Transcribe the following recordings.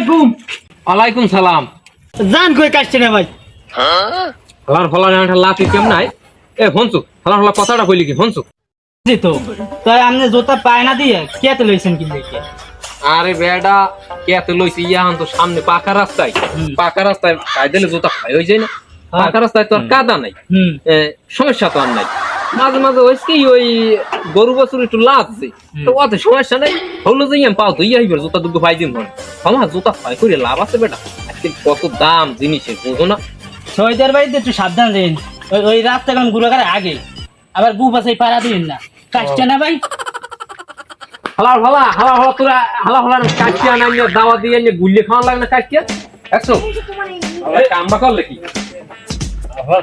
আলাইকুম। ওয়ালাইকুম সালাম। জান কই কাটছে না ভাই? হালার ফলার একটা লাতি কেম নাই? এ ফোনসু হালার ফলা কথাটা কইলি কি ফোনসু? জি তো। তাই আপনি জোতা পায় না দিয়ে কেতে লইছেন কি দেখে? আরে বেডা কে তো লইছি ইয়াহান তো সামনে পাকা রাস্তায়। পাকা রাস্তায় খাই দিলে জুতা খাই হয়ে যায় না। পাকা রাস্তায় তো আর কাদা নাই। এ, সমস্যা তো আর নাই। মাঝে মাঝে হয়েছে কি ওই গরু বছর একটু লাগছে তো অত সমস্যা নাই। হলো যে ইয়াম পাও তো ইয়া হইবার জুতা দুটো পাই দিন আমার জুতা পাই করে লাভ আছে বেটা। আজকে কত দাম জিনিসের বুঝো না? বাড়িতে একটু সাবধান দিন ওই ওই রাস্তা ঘুরে আগে। আবার গু পাশে পাড়া দিন না। না ভাই? হালা হালা হালা হালা তোরা হালা হালার না নিয়ে দাওয়া দিয়ে নিয়ে গুলিয়ে খাওয়া লাগে না একশো কামটা করলে কি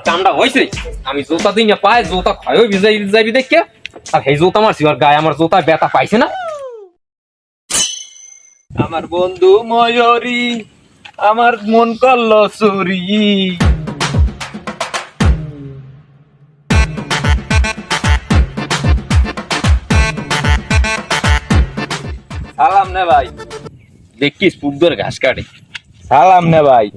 কামটা হয়েছে আমি জোতা দিন পাই জোতা ক্ষয় ভিজাই যাবি দেখে আর সেই জোতা আর গায়ে আমার জোতা ব্যথা পাইছে না। আমার বন্ধু ময়ূরী আমার মন করল চুরি। সালাম নে ভাই। দেখিস পুকুর ঘাস কাটে। সালাম নে ভাই।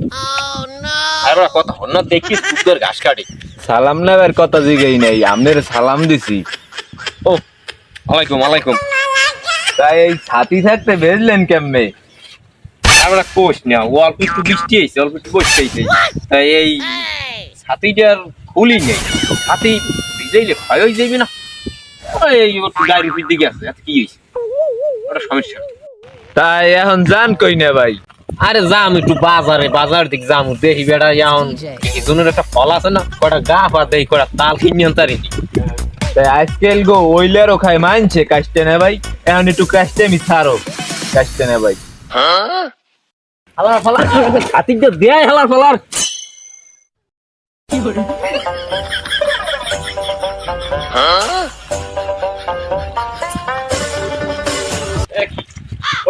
আর ওরা কথা হন না দেখিস পুকুর ঘাস কাটে। সালাম নেবার কথা জিগাই নাই আমনের সালাম দিছি। ও ওয়ালাইকুম ওয়ালাইকুম। তাই এই ছাতি থাকতে ভেজলেন কেমনে? আর ওরা কোষ না ও অল্প একটু বৃষ্টি হয়েছে অল্প একটু বৃষ্টি হয়েছে তাই এই ছাতিটার খুলি নেই ছাতি ভিজাইলে ক্ষয় হয়ে যাবে না। এই গাড়ির উপর দিকে আছে এত কি হয়েছে ওটা সমস্যা। তাই এখন জান কই না ভাই? আরে যাম একটু বাজারে বাজার দিক যাম দেখি বেটা এখন এজনের একটা ফল আছে না কটা গা পা দেই কটা তাল কিনে আনতারি। তাই আজকাল গো ওইলারও খাই মানছে কাশতে না ভাই? এখন একটু কাশতে আমি ছাড়ো। কাশতে না ভাই। হালার ফালার যে দেয় হালার ফালার।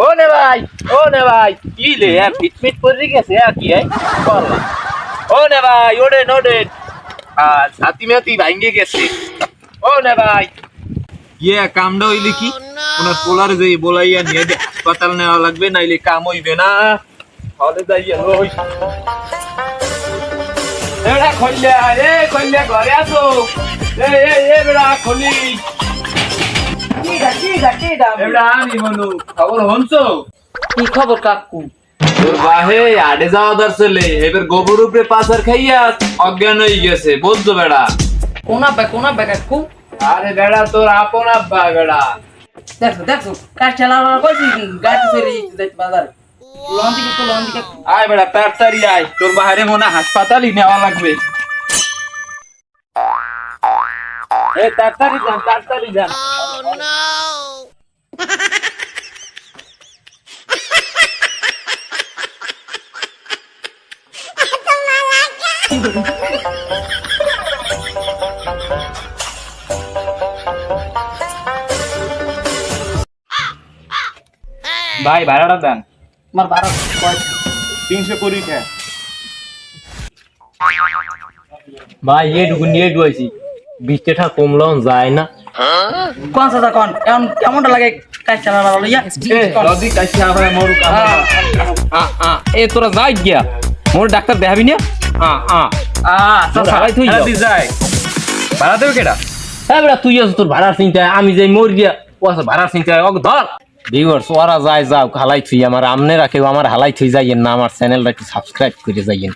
ও নে ভাই, ও নে ভাই। কি লে আর ফিটফিট করে গেছে আর কি ও নে ভাই ওডে নোডে আর ছাতি মাতি ভাঙ্গে গেছে। ও নে ভাই। ইয়ে কামটা হইলে কি? ওনার পোলার যে বলাইয়া নিয়ে যে হাসপাতাল নেওয়া লাগবে নাইলে কাম হইবে না। তাহলে যাইয়া লই এরা খল্লা রে খল্লা ঘরে আসো এ এ এ বেড়া খলি। এবার আমি খবর হনছো? কি খবর কাকু? তোর বাহে আডে যাওয়া দরছিলে এবার গোবর উপরে পাচার খাইয়া অজ্ঞান হয়ে গেছে বলছো বেড়া। কোনা পা কোনা পা কাকু? আরে বেড়া তোর আপন আব্বা বেড়া দেখো দেখো কাটছে না কইছি গাড়ি সেরি যাইতে বাজার লন দিকে তো লন দিকে আয় বেড়া তাড়াতাড়ি আয় তোর বাহারে মনে হয় হাসপাতালই নেওয়া লাগবে এ তাড়াতাড়ি যান তাড়াতাড়ি যান ভাই ভাড়াটা দেন। আমার পয়সা তিনশো কুড়ি টাকা ভাই এটুকু নিয়ে ডুয়াইছি বিশ টাকা যায় না। কোন সাদা কোন। এমন কেমনটা লাগে কাজ চালানো লইয়া যদি কাছে আবার মরু আ, আ, এ তোরা যাই গিয়া। মোর ডাক্তার দেখাবি না? আ আ ভাড়াই থই যাও। যায় ভাড়া দেবে কেটা হ্যাঁ বেটা তুই আছো তোর ভাড়ার চিন্তায়। আমি যাই মর গিয়া ও ভাড়ার চিন্তায়। ওকে ধর। ভিউয়ার্স ওরা যায় যাও, হালাই থুই, আমার আমনে রাখে আমার হালাই থুই যাইয়েন না, আমার চ্যানেলটা একটু সাবস্ক্রাইব করে যাইয়েন।